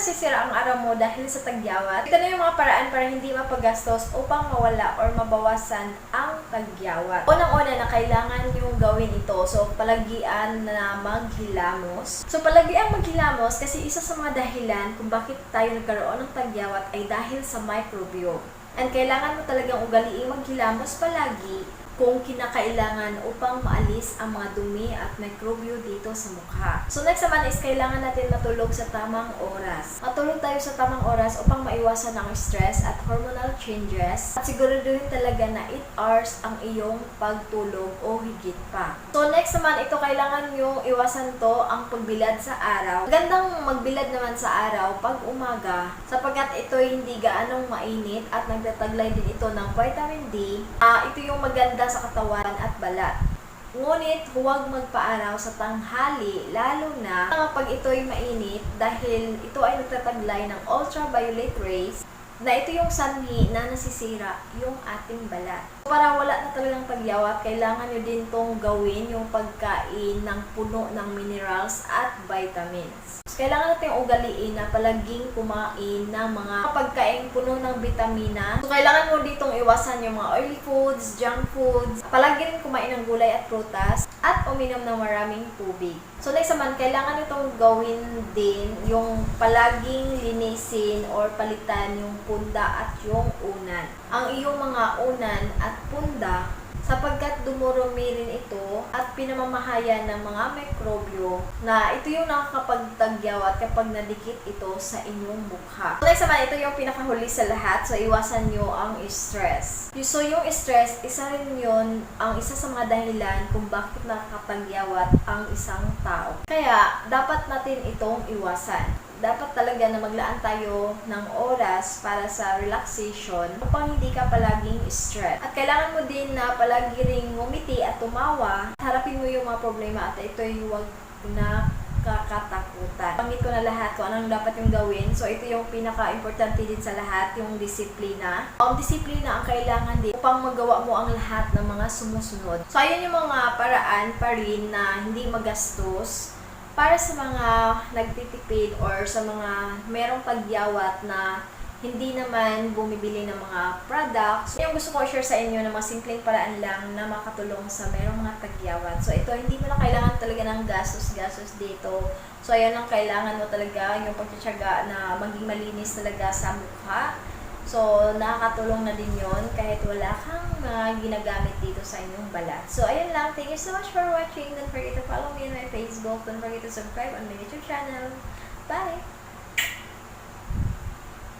nasisira ang araw mo dahil sa tagyawat? Ito na yung mga paraan para hindi mapagastos upang mawala or mabawasan ang tagyawat. Unang-una na kailangan yung gawin ito. So, palagian na maghilamos. So, palagian maghilamos kasi isa sa mga dahilan kung bakit tayo nagkaroon ng tagyawat ay dahil sa microbiome. And kailangan mo talagang ugaliing maghilamos palagi kung kinakailangan upang maalis ang mga dumi at mikrobyo dito sa mukha. So next naman is kailangan natin matulog sa tamang oras. Matulog tayo sa tamang oras upang maiwasan ang stress at hormonal changes. At siguraduhin talaga na 8 hours ang iyong pagtulog o higit pa. So next naman, ito kailangan yung iwasan to ang pagbilad sa araw. Magandang magbilad naman sa araw pag umaga sapagkat ito hindi gaanong mainit at nagtataglay din ito ng vitamin D. Ah, ito yung maganda sa katawan at balat. Ngunit huwag magpaaraw sa tanghali lalo na kapag ito'y mainit dahil ito ay nagtataglay ng ultraviolet rays na ito yung sanhi na nasisira yung ating balat. Para wala na talagang tagyawat, kailangan nyo din tong gawin yung pagkain ng puno ng minerals at vitamins. Kailangan natin ugaliin na palaging kumain ng mga pagkain puno ng vitamina. So, kailangan mo ditong iwasan yung mga oily foods, junk foods. Palagi rin kumain ng gulay at prutas at uminom ng maraming tubig. So next naman, kailangan itong gawin din yung palaging linisin or palitan yung punda at yung unan. Ang iyong mga unan at punda dumurumi ito at pinamamahayan ng mga mikrobyo na ito yung nakakapagtagyawat kapag nadikit ito sa inyong mukha. Next naman, ito yung pinakahuli sa lahat. So, iwasan nyo ang stress. So, yung stress, isa rin yun ang isa sa mga dahilan kung bakit nakakapagyawat ang isang tao. Kaya, dapat natin itong iwasan dapat talaga na maglaan tayo ng oras para sa relaxation upang hindi ka palaging stress. At kailangan mo din na palagi ring ngumiti at tumawa. Harapin mo yung mga problema at ito yung huwag na kakatakutan. Pangit ko na lahat kung anong dapat yung gawin. So, ito yung pinaka-importante din sa lahat, yung disiplina. Ang disiplina ang kailangan din upang magawa mo ang lahat ng mga sumusunod. So, ayun yung mga paraan pa rin na hindi magastos para sa mga nagtitipid or sa mga merong pagyawat na hindi naman bumibili ng mga products. Yung gusto ko share sa inyo na mga simpleng paraan lang na makatulong sa merong mga tagyawat. So ito, hindi mo na kailangan talaga ng gastos-gastos dito. So ayan ang kailangan mo talaga, yung pagtsatsaga na maging malinis talaga sa mukha. So, nakakatulong na din yon kahit wala kang mga ginagamit dito sa inyong balat. So, ayun lang. Thank you so much for watching. Don't forget to follow me on my Facebook. Don't forget to subscribe on my YouTube channel. Bye!